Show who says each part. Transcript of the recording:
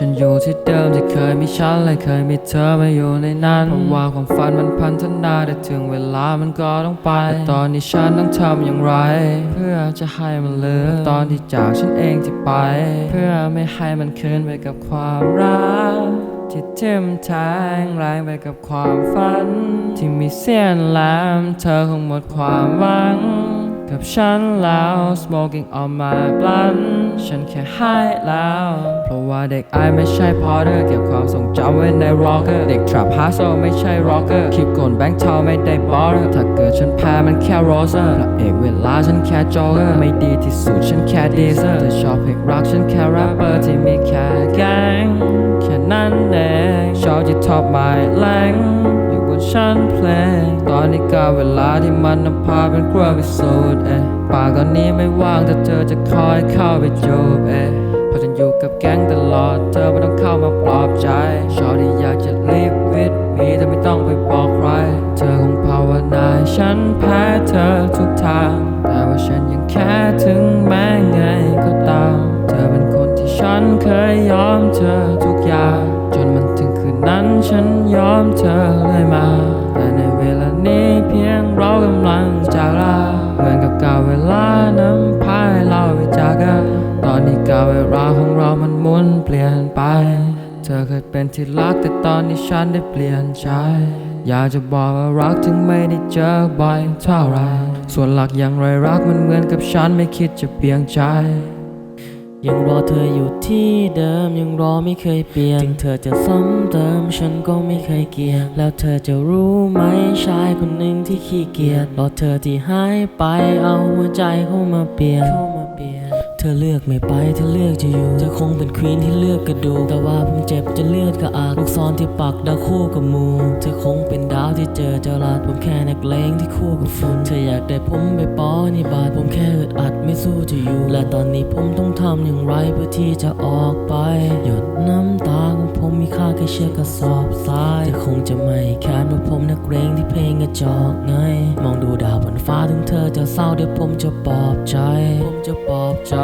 Speaker 1: ฉันอยู่ที่เดิมที่เคยมีฉันและเคยมีเธอมาอยู่ในนั้นเพราะว่าความฝันมันพันธนาแต่ถึงเวลามันก็ต้องไปแต่ตอนนี้ฉันต้องทำอย่างไร เพื่อจะให้มันเหลือตอนที่จากฉันเองที่ไป เพื่อไม่ให้มันคืนไปกับความรักที่ทิ่มแทงแรงไปกับความฝัน ที่มีเสี้ยนแหลมเธอคงหมดความหวัง กับฉันแล้ว smoking on my blunt ฉันแค่ให้แล้ว เพราะว่าเด็กไอายไม่ใช่พอเดอร์เก็บความทรงจำไว้ใน rocker เด็ก trap hard so ไม่ใช่ rocker คลิปกนแบงค์เทาไม่ได้บอร์ถ้าเกิดฉันแพ้มันแค่ roser พระเอกเวลาฉันแค่ joker ไม่ดีที่สุดฉันแค่ deezer เธอชอบเพลงรักฉันแค่ rapper ที่มีแค่แก๊งแค่นั้นเองชอบที่ top my length นชั้นเพลงตอนนี้ก็เวลาที่มันนำพาเป็นกลัวพิสูจน์เอ๊ะป่ากอนนี้ไม่ว่างแต่เธอจะคอยเข้าไปจูบเอ๊ะเพราะฉันอยู่กับแก๊งตลอด เธอไม่ต้องเข้ามาปลอบใจ ชอบที่อยากจะ live with me แต่ไม่ต้องไปบอกใคร เธอคงภาวนาฉันแพ้เธอทุกทาง แต่ว่าฉันยังแค่ถึงแม้ไงก็ตาม เธอเป็นคนที่ฉันเคยยอมเธอทุกอย่าง จนมันถึงคืนนั้นฉันยอมเธอเลย นเปลี่ยนไป เธอเคยเป็นที่รักแต่ตอนนี้ฉันได้เปลี่ยนใจ อยากจะบอกว่ารักถึงไม่ได้เจอบ่อยเท่าไรส่วนหลักอย่างไรรักมันเหมือนกับฉันไม่คิดจะเปลี่ยนใจ
Speaker 2: ยังรอเธออยู่ที่เดิมยังรอไม่เคยเปลี่ยนถึงเธอจะซ้ำเติมฉันก็ไม่เคยเกลียดแล้วเธอจะรู้ไหมชายคนหนึ่งที่ขี้เกียจรอเธอที่หายไปเอาหัวใจเข้ามาเปลี่ยน เธอเลือกไม่ไปเธอเลือกจะอยู่เธอคงเป็นควีนที่เลือกกระดูกแต่ว่าผมเจ็บจะเลือดกระอักลูกซอนที่ปักดาวคู่กับมูเธอคงเป็นดาวที่เจอเจอราดผมแค่นักเลงที่คู่กับฝุ่นเธออยากได้ผมไปป้อนี่บาดผมแค่อึดอัดไม่สู้จะอยู่ และตอนนี้ผมต้องทำอย่างไรเพื่อที่จะออกไป หยดน้ำตาของผม เชื่อก็สอบสายแต่คงจะไม่แค้นว่าผมนักเลงที่เพลงกระจอกไง มองดูดาวบนฟ้าถึงเธอจะเศร้าเดี๋ยวผมจะปลอบใจ ผมจะปลอบใจ